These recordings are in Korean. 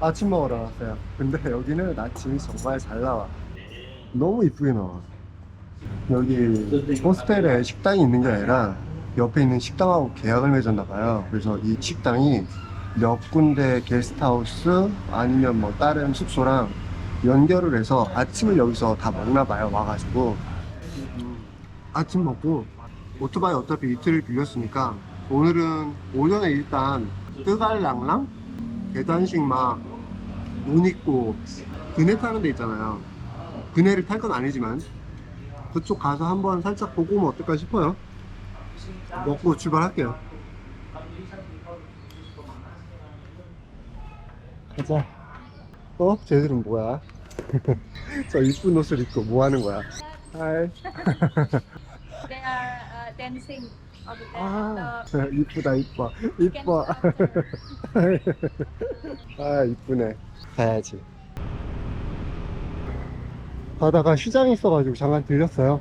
아침 먹으러 왔어요. 근데 여기는 아침이 정말 잘 나와. 너무 이쁘게 나와. 여기 호스텔에 식당이 있는 게 아니라 옆에 있는 식당하고 계약을 맺었나 봐요. 그래서 이 식당이 몇 군데 게스트하우스 아니면 뭐 다른 숙소랑 연결을 해서 아침을 여기서 다 먹나 봐요. 와가지고 음, 아침 먹고 오토바이 어차피 이틀을 빌렸으니까 오늘은 오전에 일단 뜨갈랑랑 계단식 막 눈 있고 그네 타는 데 있잖아요. 그네를 탈 건 아니지만 그쪽 가서 한번 살짝 보고 오면 어떨까 싶어요. 먹고 출발할게요. 가자. 어? 쟤들은 뭐야? 저 이쁜 옷을 입고 뭐 하는 거야? 하이. They are uh, dancing over there. 아, The- 이쁘다, 이뻐. 이뻐. 아, 이쁘네. 가야지. 가다가 시장이 있어가지고 잠깐 들렸어요.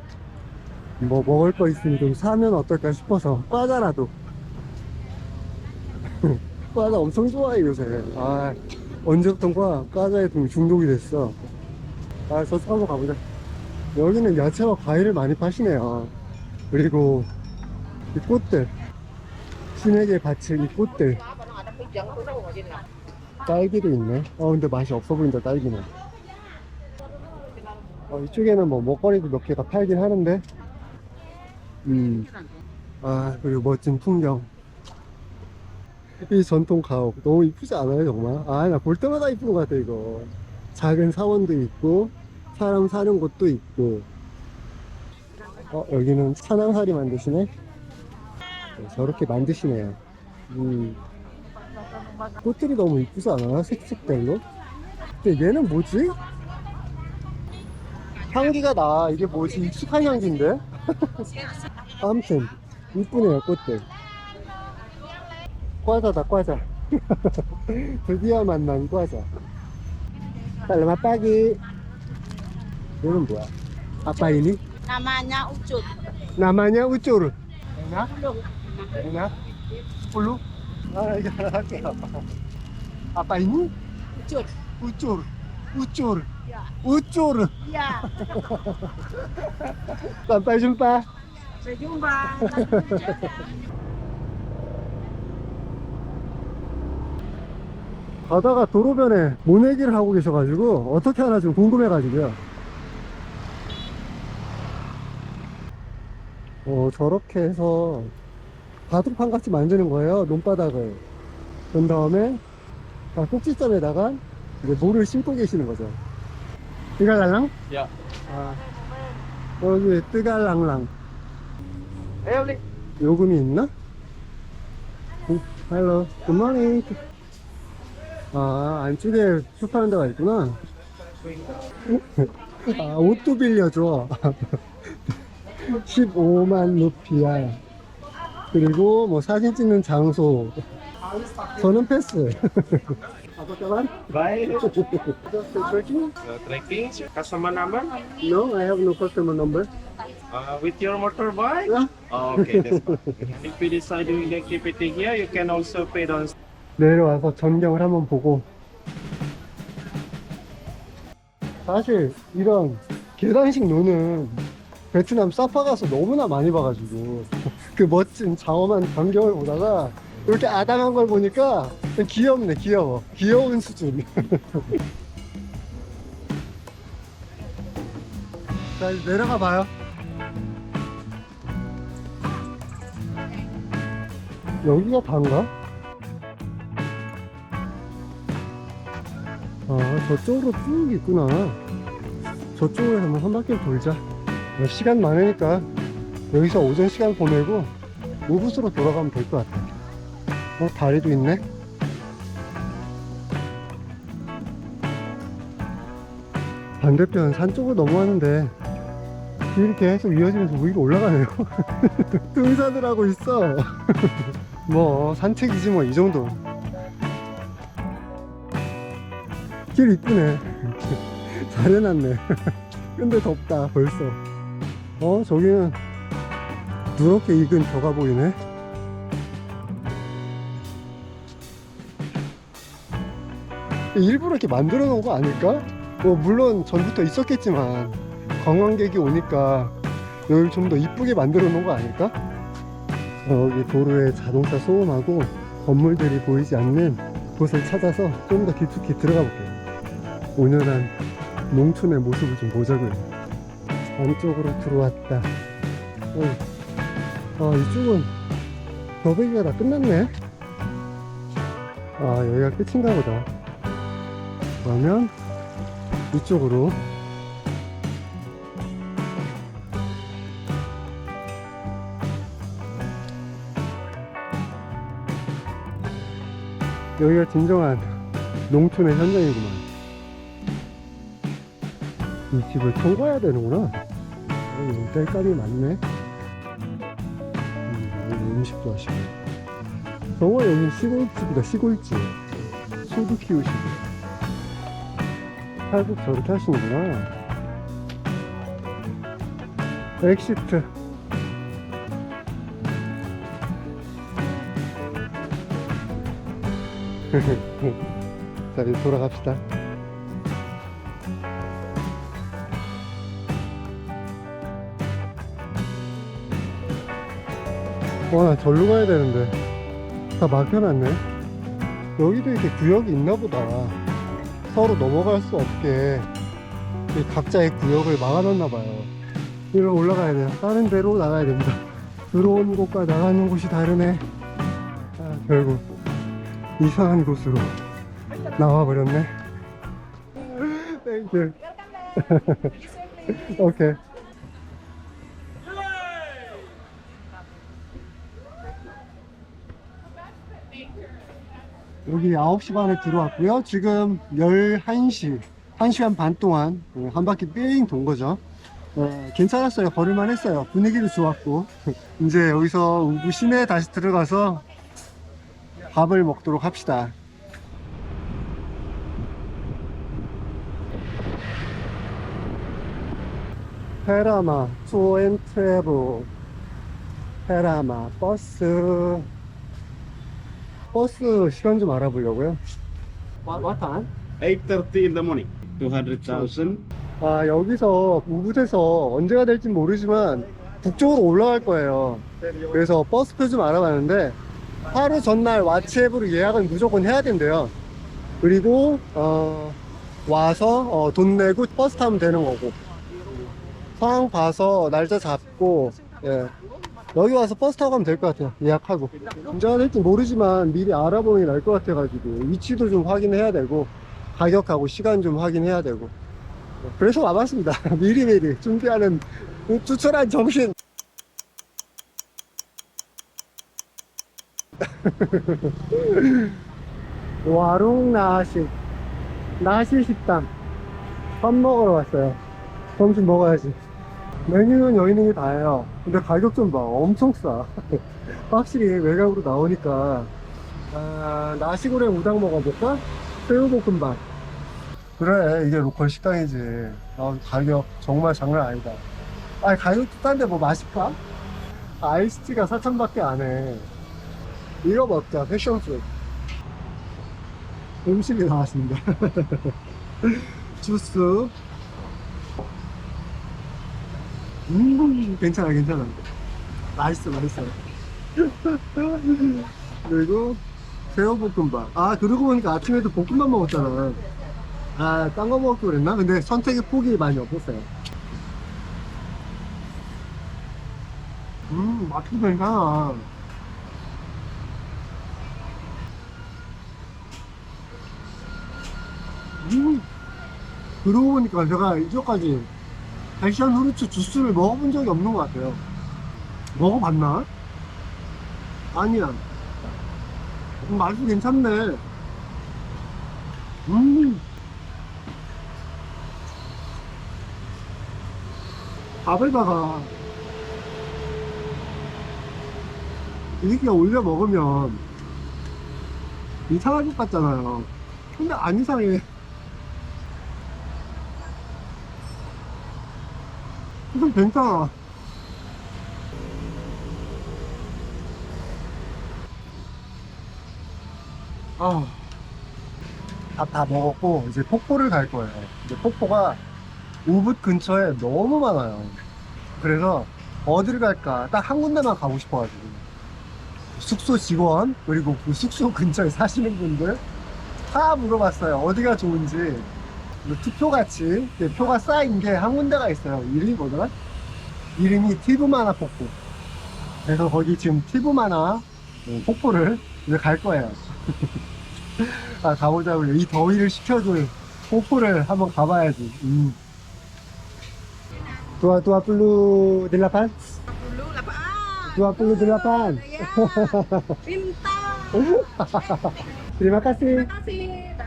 뭐 먹을 거 있으면 좀 사면 어떨까 싶어서 과자라도. 과자 엄청 좋아해 요새. 아, 언제부턴가 과자에 좀 중독이 됐어. 아, 저 사러 가보자. 여기는 야채와 과일을 많이 파시네요. 그리고 이 꽃들. 신에게 바칠 이 꽃들. 딸기도 있네. 어 근데 맛이 없어 보인다 딸기는. 어, 이쪽에는 뭐 먹거리도 몇 개가 팔긴 하는데. 음아 그리고 멋진 풍경 이 전통 가옥 너무 이쁘지 않아요 정말 아 나 볼 때마다 이쁜 것 같아 이거 작은 사원도 있고 사람 사는 곳도 있고 어 여기는 산항사리 만드시네 네, 저렇게 만드시네요. 음. 꽃들이 너무 이쁘지 않아요? 색색별로? 근데 얘는 뭐지? 향기가 나. 이게 뭐지? 익숙한 향기인데? 아무튼 이쁘네요 꽃들. 과자다 과자. 드디어 만난 과자. 딸마 빠기. 얘는 뭐야? 아빠이니? Namanya Ucut. namanya ucur enak enak 10 ah ya oke apa apa ini Ucut. ucur ucur Ya. ucur Ya. sampai jumpa Sampai jumpa. 가다가 도로변에 모내기를 하고 계셔가지고 어떻게 하나 좀 궁금해가지고요. 어 저렇게 해서 바둑판 같이 만드는 거예요 논바닥을. 그런 다음에 다 꼭지점에다가 이제 모를 심고 계시는 거죠. 뜨갈랑랑? 야. 아. 여기 뜨갈랑랑. 요금이 있나? 오, 헬로 굿모닝 아 안쪽에 숲하는 데가 있구나 아 옷도 빌려줘 15만 루피야 그리고 뭐 사진 찍는 장소 저는 패스 아빠까만? Bye. Just tracking? Uh, tracking, customer number No, I have no customer number uh, with your motorbike. Yeah. Oh, okay, that's fine. if you decide doing the activity here, you can also pay on 내려와서 전경을 한번 보고. 사실 이런 계단식 노는 베트남 사파 가서 너무나 많이 봐가지고 그 멋진 장엄한 광경을 보다가 이렇게 아담한 걸 보니까 좀 귀엽네 귀여워. 귀여운 수준. 자 이제 내려가 봐요. 여기가 단가? 아 저쪽으로 쭉 있구나. 저쪽으로 한번 한 바퀴 돌자. 어, 시간 많으니까 여기서 오전 시간 보내고 우붓으로 돌아가면 될 것 같아. 어 다리도 있네. 반대편 산 쪽으로 넘어왔는데 길이 계속 이어지면서 위로 올라가네요. 등산을 하고 있어. 뭐 산책이지 뭐 이 정도 길 이쁘네. 잘 해놨네. 근데 덥다 벌써. 어 저기는 누렇게 익은 벼가 보이네. 일부러 이렇게 만들어 놓은 거 아닐까? 뭐 물론 전부터 있었겠지만 관광객이 오니까 여기를 좀더 이쁘게 만들어 놓은 거 아닐까? 여기 도로에 자동차 소음하고 건물들이 보이지 않는 곳을 찾아서 좀 더 깊숙이 들어가 볼게요 오늘한 농촌의 모습을 좀 보자고요. 안쪽으로 들어왔다. 어, 아 이쪽은 겨베기가 다 끝났네. 아 여기가 끝인가 보다. 그러면 이쪽으로. 여기가 진정한 농촌의 현장이구만 이 집을 통과해야 되는구나. 땔감이 많네. 음, 음식도 하시고. 정말 여기 시골집이다 시골집. 소도 키우시고. 탈북 저렇게 하시는구나. 엑시트. 자 이제 돌아갑시다 와나 절로 가야 되는데. 다 막혀놨네. 여기도 이렇게 구역이 있나 보다. 서로 넘어갈 수 없게 이 각자의 구역을 막아놨나 봐요. 이리로 올라가야 돼요. 다른 데로 나가야 됩니다. 들어온 곳과 나가는 곳이 다르네. 아, 결국 이상한 곳으로 나와버렸네. 땡큐 오케이 여기 9시 반에 들어왔고요. 지금 11시, 1시간 반 동안 어, 한 바퀴 삥 돈 거죠. 어, 괜찮았어요. 걸을만 했어요. 분위기도 좋았고. 이제 여기서 우부 시내에 다시 들어가서 밥을 먹도록 합시다. 페라마 트래블 페라마 버스 버스 시간 좀 알아보려고요. What, what time? 8.30 in the morning. 200,000. 아 여기서 우붓에서 언제가 될진 모르지만 북쪽으로 올라갈 거예요. 그래서 버스표 좀 알아봤는데 하루 전날 와치앱으로 예약은 무조건 해야 된대요. 그리고 어, 와서 어, 돈 내고 버스 타면 되는 거고 상황 봐서 날짜 잡고 예. 여기 와서 버스 타고 가면 될 것 같아요. 예약하고. 될지 모르지만 미리 알아보는 게 나을 것 같아가지고 위치도 좀 확인해야 되고 가격하고 시간 좀 확인해야 되고 그래서 와봤습니다. 미리미리 준비하는 그 추천한 정신. 와룽 나시 나시 식당 밥 먹으러 왔어요. 점심 먹어야지. 메뉴는 여기 있는 게 다예요. 근데 가격 좀 봐. 엄청 싸. 확실히 외곽으로 나오니까 아, 나시고랭 우당 먹어볼까? 새우볶음밥. 그래 이게 로컬 식당이지. 아, 가격 정말 장난 아니다. 아 가격도 싼데 뭐 마실까? 아이스티가 4천 밖에 안 해. 이거 먹자 패션푸드. 음식이 나왔습니다. 주스. 음 괜찮아 괜찮아. 맛있어 맛있어. 그리고 새우볶음밥. 아 그러고 보니까 아침에도 볶음밥 먹었잖아. 아, 딴 거 먹고 그랬나? 근데 선택의 폭이 많이 없었어요. 음, 맛도 괜찮아. 음, 그러고 보니까 제가 이전까지 패션 후르츠 주스를 먹어본 적이 없는 것 같아요. 먹어봤나? 아니야. 음, 맛이 괜찮네. 음. 밥에다가 이렇게 올려 먹으면 이상할 것 같잖아요. 근데 안 이상해. 무슨 괜찮아. 아, 밥 다 먹었고 이제 폭포를 갈 거예요. 근데 폭포가 우붓 근처에 너무 많아요. 그래서 어디를 갈까 딱 한 군데만 가고 싶어가지고 숙소 직원 그리고 그 숙소 근처에 사시는 분들 다 물어봤어요. 어디가 좋은지 뭐 투표같이 이렇게 표가 쌓인 게 한 군데가 있어요. 이름이 뭐더라? 이름이 티브마나 폭포. 그래서 거기 지금 티브마나 어, 폭포를 이제 갈 거예요. 아, 가보자고요. 이 더위를 식혀줄 폭포를 한번 가봐야지. 음. Puluh delapan, lah Pak. Ah, dua puluh delapan. Ya, pintar. Terima kasih. Terima kasih.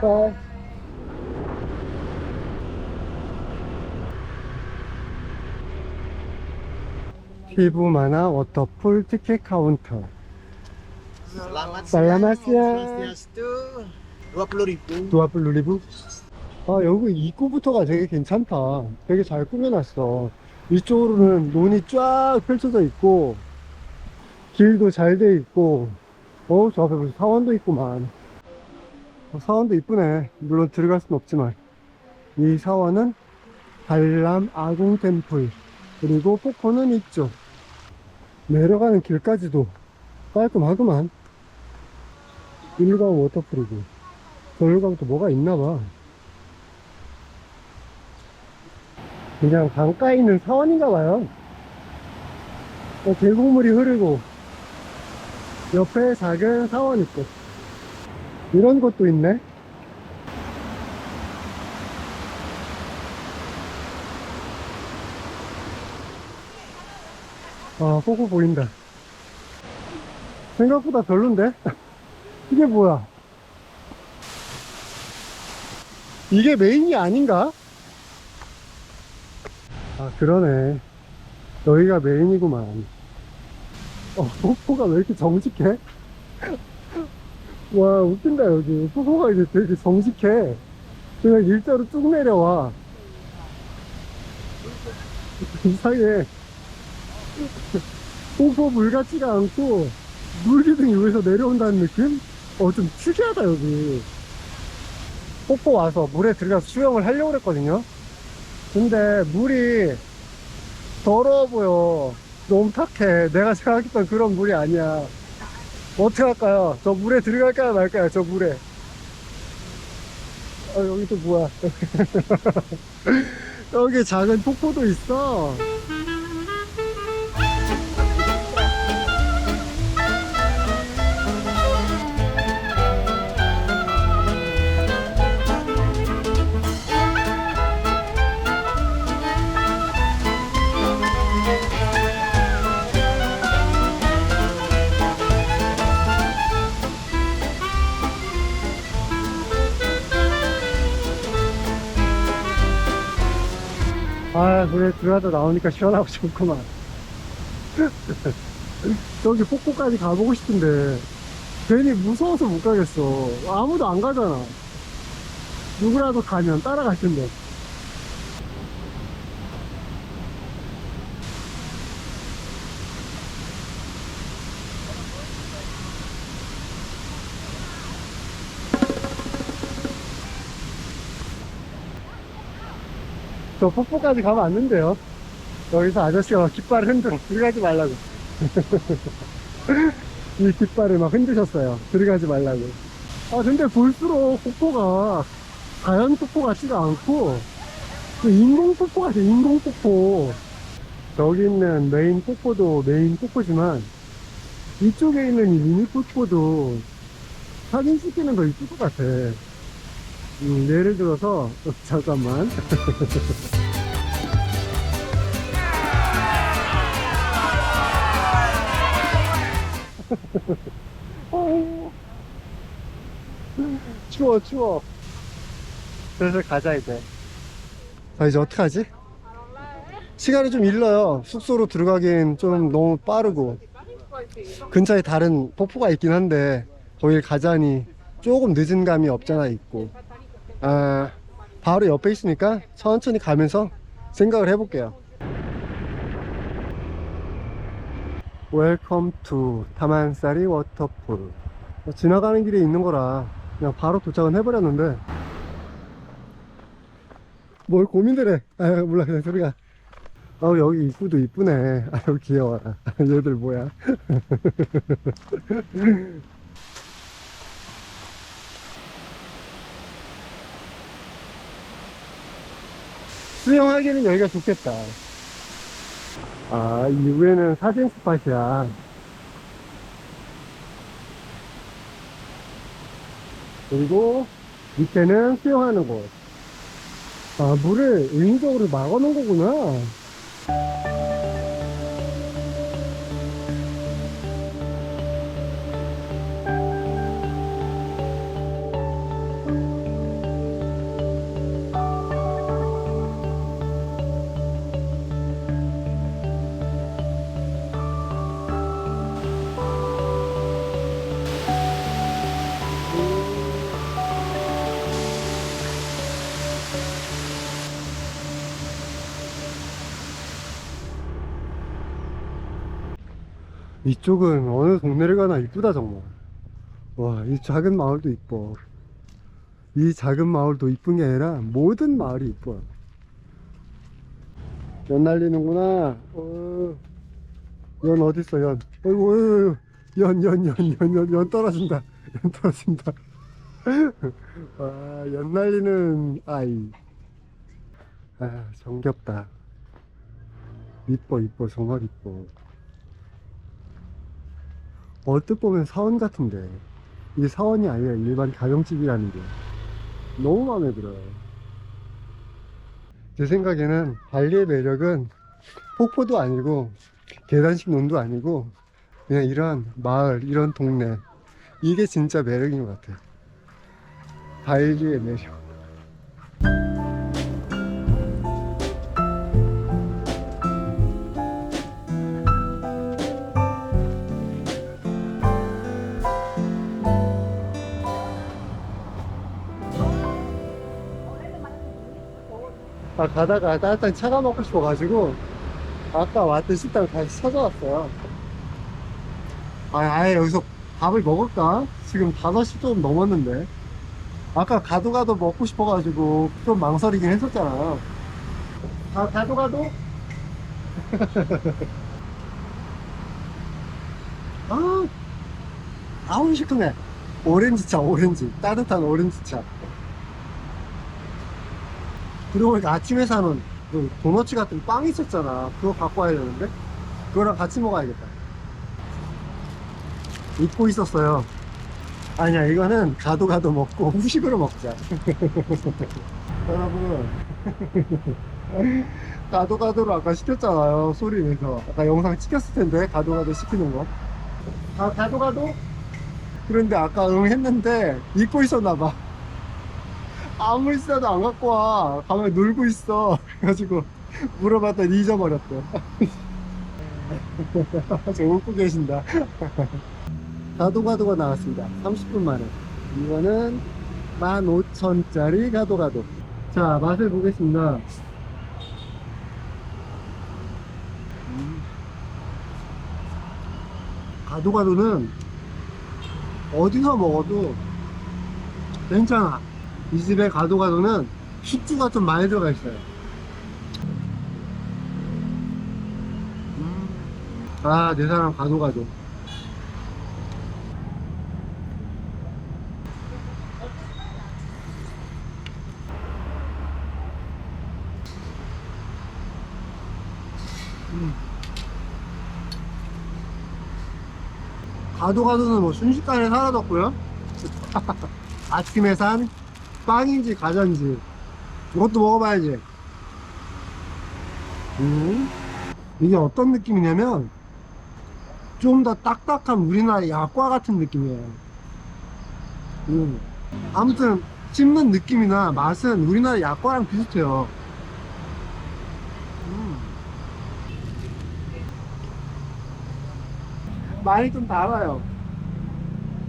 Bye. 피부 만화 워터풀 티켓 카운터. Swastiastu. 20.000. 20리브? 아, 여기 입구부터가 되게 괜찮다. 되게 잘 꾸며놨어. 이쪽으로는 논이 쫙 펼쳐져 있고, 길도 잘 돼 있고, 어, 저 앞에 무슨 사원도 있구만. 어, 사원도 이쁘네. 물론 들어갈 순 없지만. 이 사원은 발람 아궁 템플. 그리고 폭포는 이쪽. 내려가는 길까지도 깔끔하구만. 가면 또 뭐가 있나봐. 그냥 강가에 있는 사원인가봐요. 어, 계곡물이 흐르고, 옆에 작은 사원 있고, 이런 것도 있네. 아, 폭포 보인다. 생각보다 별론데? 이게 뭐야? 이게 메인이 아닌가? 아, 그러네. 여기가 메인이구만. 어, 폭포가 왜 이렇게 정직해? 와, 웃긴다, 여기. 폭포가 이제 되게 정직해. 그냥 일자로 쭉 내려와. 이상해. 폭포 물 같지가 않고, 물기둥이 위에서 내려온다는 느낌? 어, 좀 특이하다, 여기. 폭포 와서 물에 들어가서 수영을 하려고 그랬거든요. 근데 물이 더러워 보여. 너무 탁해. 내가 생각했던 그런 물이 아니야. 어떻게 할까요? 저 물에 들어갈까요, 말까요? 저 물에. 어, 여기 또 뭐야. 여기 작은 폭포도 있어. 물에 들어가다 나오니까 시원하고 좋구만. 저기 폭포까지 가보고 싶은데, 괜히 무서워서 못 가겠어. 아무도 안 가잖아. 누구라도 가면 따라갈 텐데. 저 폭포까지 가면 안 된대요. 여기서 아저씨가 막 깃발을 흔들어. 들어가지 말라고. 이 깃발을 막 흔드셨어요. 들어가지 말라고. 아, 근데 볼수록 폭포가 자연 폭포 같지가 않고, 그 인공 폭포 같아, 인공 폭포. 저기 있는 메인 폭포도 메인 폭포지만, 이쪽에 있는 이 미니 폭포도 사진 찍기는 더 이쁠 것 같아. 음, 예를 들어서, 어, 잠깐만. 어. 추워 추워 슬슬 가자 이제 자 이제 어떡하지? 시간이 좀 일러요 숙소로 들어가긴 좀 너무 빠르고 근처에 다른 폭포가 있긴 한데 거길 가자니 조금 늦은 감이 없잖아 있고 아, 바로 옆에 있으니까 천천히 가면서 생각을 해볼게요. 웰컴 투 타만사리 워터풀 지나가는 길에 있는 거라 그냥 바로 도착은 해버렸는데. 뭘 고민을 해? 아, 몰라 그냥 소리가. 어 여기 입구도 이쁘네. 아유 귀여워. 아, 얘들 뭐야? 수영하기는 여기가 좋겠다. 아 이후에는 사진 스팟이야. 그리고 밑에는 수영하는 곳. 아, 물을 의무적으로 막아놓은 거구나. 이쪽은 어느 동네를 가나 이쁘다, 정말. 와, 이 작은 마을도 이뻐. 이 작은 마을도 이쁜 게 아니라 모든 마을이 이뻐요. 연 날리는구나. 어, 연 어딨어, 연. 어이구, 어이구, 연, 연, 연, 연, 연, 연 떨어진다. 연 떨어진다. 와, 연 날리는 아이. 아, 정겹다. 이뻐, 이뻐, 정말 이뻐. 얼뜻 보면 사원 같은데 이게 사원이 아니라 일반 가정집이라는 게 너무 마음에 들어요. 제 생각에는 발리의 매력은 폭포도 아니고 계단식 논도 아니고 그냥 이런 마을 이런 동네. 이게 진짜 매력인 것 같아요. 발리의 매력 아, 가다가 따뜻한 차가 먹고 싶어가지고 아까 왔던 식당 다시 찾아왔어요. 아, 아예 여기서 밥을 먹을까? 지금 5시 좀 넘었는데. 아까 가도 가도 먹고 싶어가지고 좀 망설이긴 했었잖아 아 가도 가도? 아 아우 시큼해 오렌지차 오렌지. 따뜻한 오렌지차 보니까 아침에 사는 그 도너츠 같은 빵 있었잖아. 그거 갖고 와야 되는데? 그거랑 같이 먹어야겠다. 잊고 있었어요. 아니야, 이거는 가도 가도 먹고 후식으로 먹자. 여러분. 가도 가도로 아까 시켰잖아요. 소리 내서. 아까 영상 찍혔을 텐데, 가도 가도 시키는 거. 아, 가도 가도? 그런데 아까 응 했는데, 잊고 있었나봐. 아무 있어도 안 갖고 와. 가만히 놀고 있어. 그래가지고 물어봤더니 잊어버렸대. 저 웃고 계신다. 가도가도가 나왔습니다. 30분 만에. 이거는 15,000짜리 가도가도. 자, 맛을 보겠습니다. 음. 가도가도는 어디서 먹어도 괜찮아. 이 집에 가도 가도는 숙주가 좀 많이 들어가 있어요. 음. 아, 내 사람 가도 가도. 음. 가도 가도는 뭐 순식간에 사라졌고요. 아침에 산 빵인지 가전지. 이것도 먹어봐야지. 음, 이게 어떤 느낌이냐면 좀 더 딱딱한 우리나라 약과 같은 느낌이에요. 음. 아무튼 씹는 느낌이나 맛은 우리나라 약과랑 비슷해요. 음. 많이 좀 달아요.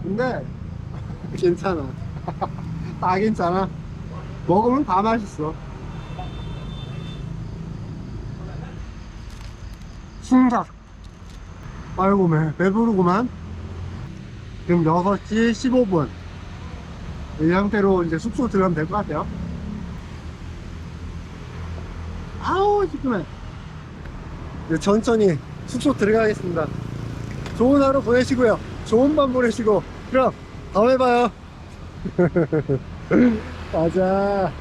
근데 괜찮아 다 괜찮아. 먹으면 다 맛있어. 순삭. 아이고, 매, 배부르구만. 지금 6시 15분. 이 상태로 이제 숙소 들어가면 될 것 같아요. 아우, 시끄네. 이제 천천히 숙소 들어가겠습니다. 좋은 하루 보내시고요. 좋은 밤 보내시고. 그럼, 다음에 봐요. 가자.